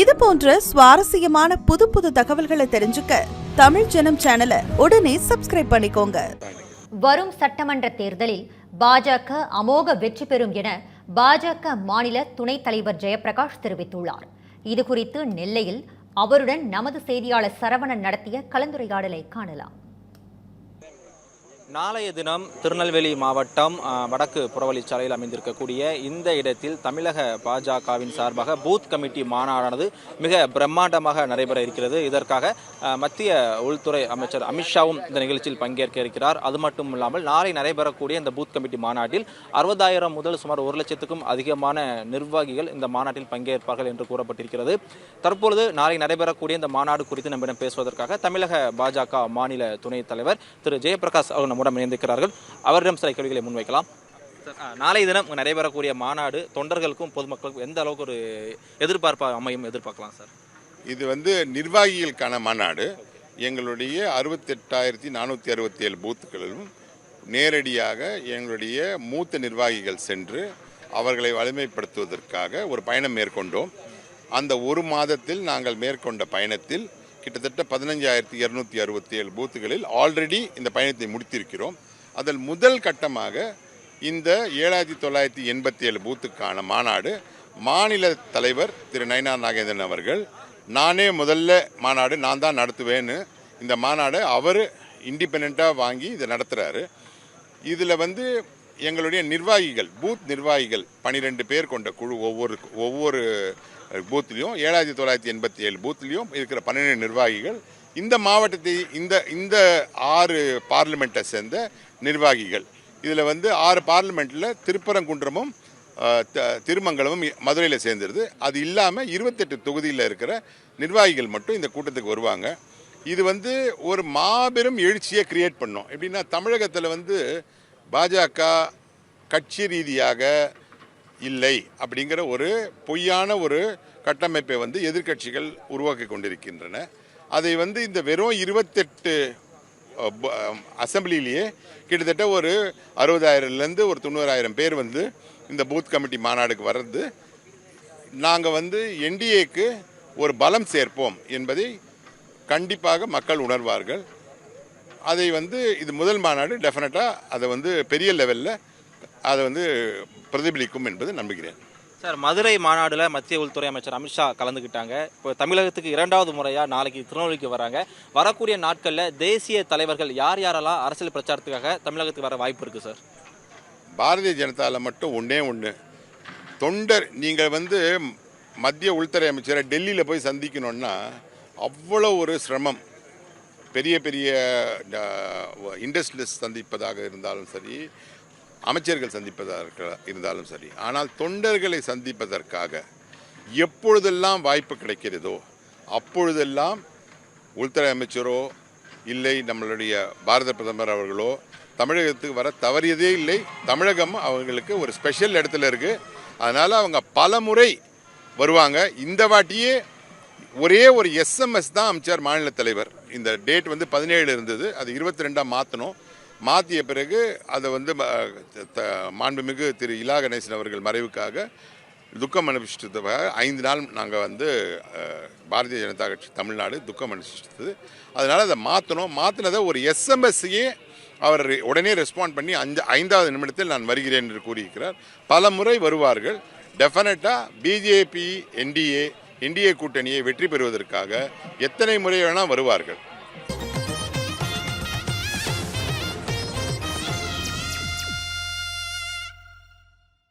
இது போன்ற சுவாரஸ்யமான புது புது தகவல்களை தெரிஞ்சுக்க தமிழ் ஜனம் சேனலை உடனே சப்ஸ்கிரைப் பண்ணிக்கோங்க. வரும் சட்டமன்ற தேர்தலில் பாஜக அமோக வெற்றி பெறும் என பாஜக மாநில துணைத் தலைவர் ஜெயபிரகாஷ் தெரிவித்துள்ளார். இதுகுறித்து நெல்லையில் அவருடன் நமது செய்தியாளர் சரவணன் நடத்திய கலந்துரையாடலை காணலாம். நாளைய தினம் திருநெல்வேலி மாவட்டம் வடக்கு புறவழிச்சாலையில் அமைந்திருக்கக்கூடிய இந்த இடத்தில் தமிழக பாஜகவின் சார்பாக பூத் கமிட்டி மாநாடானது மிக பிரம்மாண்டமாக நடைபெற இருக்கிறது. இதற்காக மத்திய உள்துறை அமைச்சர் அமித்ஷாவும் இந்த நிகழ்ச்சியில் பங்கேற்க இருக்கிறார். அது மட்டும் இல்லாமல் நாளை நடைபெறக்கூடிய இந்த பூத் கமிட்டி மாநாட்டில் அறுபதாயிரம் முதல் சுமார் ஒரு லட்சத்துக்கும் அதிகமான நிர்வாகிகள் இந்த மாநாட்டில் பங்கேற்பார்கள் என்று கூறப்பட்டிருக்கிறது. தற்பொழுது நாளை நடைபெறக்கூடிய இந்த மாநாடு குறித்து நம்மிடம் பேசுவதற்காக தமிழக பாஜக மாநில துணைத் தலைவர் திரு. ஜெயபிரகாஷ் அவர் நம்முடன் இணைந்திருக்கிறார்கள். அவரிடம் சில கேள்விகளை முன்வைக்கலாம். சார், நாளைய தினம் நடைபெறக்கூடிய மாநாடு தொண்டர்களுக்கும் பொதுமக்களுக்கும் எந்த அளவுக்கு ஒரு எதிர்பார்ப்பாக அமையும் எதிர்பார்க்கலாம் சார்? இது வந்து நிர்வாகிகளுக்கான மாநாடு. எங்களுடைய அறுபத்தெட்டாயிரத்தி நானூற்றி அறுபத்தி ஏழு பூத்துகளிலும் நேரடியாக எங்களுடைய மூத்த நிர்வாகிகள் சென்று அவர்களை வலிமைப்படுத்துவதற்காக ஒரு பயணம் மேற்கொண்டோம். அந்த ஒரு மாதத்தில் நாங்கள் மேற்கொண்ட பயணத்தில் கிட்டத்தட்ட பதினஞ்சாயிரத்தி இரநூத்தி அறுபத்தி ஏழு பூத்துகளில் ஆல்ரெடி இந்த பயணத்தை முடித்திருக்கிறோம். அதில் முதல் கட்டமாக இந்த ஏழாயிரத்தி தொள்ளாயிரத்தி எண்பத்தி ஏழு பூத்துக்கான மாநாடு மாநில தலைவர் திரு நயனா நாகேந்திரன் அவர்கள் நானே முதல்ல மாநாடு நான் தான் நடத்துவேன்னு இந்த மாநாடை அவர் இண்டிபெண்ட்டாக வாங்கி இதை நடத்துகிறாரு இதில் வந்து எங்களுடைய நிர்வாகிகள் பூத் நிர்வாகிகள் பன்னிரெண்டு பேர் கொண்ட குழு ஒவ்வொரு ஒவ்வொரு பூத்லேயும் ஏழாயிரத்தி தொள்ளாயிரத்தி எண்பத்தி ஏழு பூத்லேயும் இருக்கிற பன்னிரெண்டு நிர்வாகிகள் இந்த மாவட்டத்தை இந்த இந்த ஆறு பார்லிமெண்ட்டை சேர்ந்த நிர்வாகிகள். இதில் வந்து ஆறு பார்லிமெண்ட்டில் திருப்பரங்குன்றமும் த- திருமங்கலமும் மதுரையில் சேர்ந்துருது. அது இல்லாமல் இருபத்தெட்டு தொகுதியில் இருக்கிற நிர்வாகிகள் மட்டும் இந்த கூட்டத்துக்கு வருவாங்க. இது வந்து ஒரு மாபெரும் எழுச்சியை கிரியேட் பண்ணோம். எப்படின்னா தமிழகத்தில் வந்து பாஜக கட்சி ரீதியாக இல்லை அப்படிங்கிற ஒரு பொய்யான ஒரு கட்டமைப்பை வந்து எதிர்க்கட்சிகள் உருவாக்கி கொண்டிருக்கின்றன. அதை வந்து இந்த வெறும் இருபத்தெட்டு அசம்பிளிலேயே அசெம்பிளிலேயே கிட்டத்தட்ட ஒரு அறுபதாயிரம்லேருந்து ஒரு தொண்ணூறாயிரம் பேர் வந்து இந்த பூத் கமிட்டி மாநாடுக்கு வர்றது. நாங்கள் வந்து என்டிஏக்கு ஒரு பலம் சேர்ப்போம் என்பதை கண்டிப்பாக மக்கள் உணர்வார்கள். அதை வந்து இது முதல் மாநாடு டெஃபினட்டாக அதை வந்து பெரிய லெவலில் அதை வந்து பிரதிபலிக்கும் என்பது நம்புகிறேன். சார் மதுரை மாநாடுல மத்திய உள்துறை அமைச்சர் அமித்ஷா கலந்துக்கிட்டாங்க இப்போ தமிழகத்துக்கு இரண்டாவது முறையா நாளைக்கு திருநெல்வேலிக்கு வராங்க. வரக்கூடிய நாட்கள்ல தேசிய தலைவர்கள் யார் யாரெல்லாம் அரசியல் பிரச்சாரத்துக்காக தமிழகத்துக்கு வர வாய்ப்பு இருக்கு சார்? பாரதிய ஜனதாவில் மட்டும் ஒன்றே ஒன்று தொண்டர் நீங்கள் வந்து மத்திய உள்துறை அமைச்சரை டெல்லியில் போய் சந்திக்கணுன்னா அவ்வளோ ஒரு சிரமம். பெரிய பெரிய இண்டஸ்ட்ரியலிஸ்ட் சந்திப்பதாக இருந்தாலும் சரி அமைச்சர்கள் சந்திப்பதாக இருந்தாலும் சரி ஆனால் தொண்டர்களை சந்திப்பதற்காக எப்பொழுதெல்லாம் வாய்ப்பு கிடைக்கிறதோ அப்பொழுதெல்லாம் உள்துறை அமைச்சரோ இல்லை நம்மளுடைய பாரத பிரதமர் அவர்களோ தமிழகத்துக்கு வர தவறியதே இல்லை. தமிழகம் அவங்களுக்கு ஒரு ஸ்பெஷல் இடத்துல இருக்குது அதனால் அவங்க பல முறை வருவாங்க. இந்த வாட்டியே ஒரே ஒரு எஸ்எம்எஸ் தான் அமைச்சார் மாநில தலைவர். இந்த டேட் வந்து பதினேழு இருந்தது. அது இருபத்தி ரெண்டாக மாற்றணும் மாற்றிய பிறகு அதை வந்து த- மாண்புமிகு திரு இலா கணேசன் அவர்கள் மறைவுக்காக துக்கம் அனுப்பிச்சிட்டதுக்காக ஐந்து நாள் நாங்கள் வந்து பாரதிய ஜனதா கட்சி தமிழ்நாடு துக்கம் அனுப்பிச்சிட்டது அதனால் அதை மாற்றணும் மாற்றினதை ஒரு எஸ்எம்எஸ்ஸையே அவர் உடனே ரெஸ்பாண்ட் பண்ணி அஞ்சு ஐந்தாவது நிமிடத்தில் நான் வருகிறேன் என்று கூறியிருக்கிறார். பல முறை வருவார்கள். டெஃபினட்டாக பிஜேபி என்டிஏ என்டிஏ கூட்டணியை வெற்றி பெறுவதற்காக எத்தனை முறை வேணால் வருவார்கள்.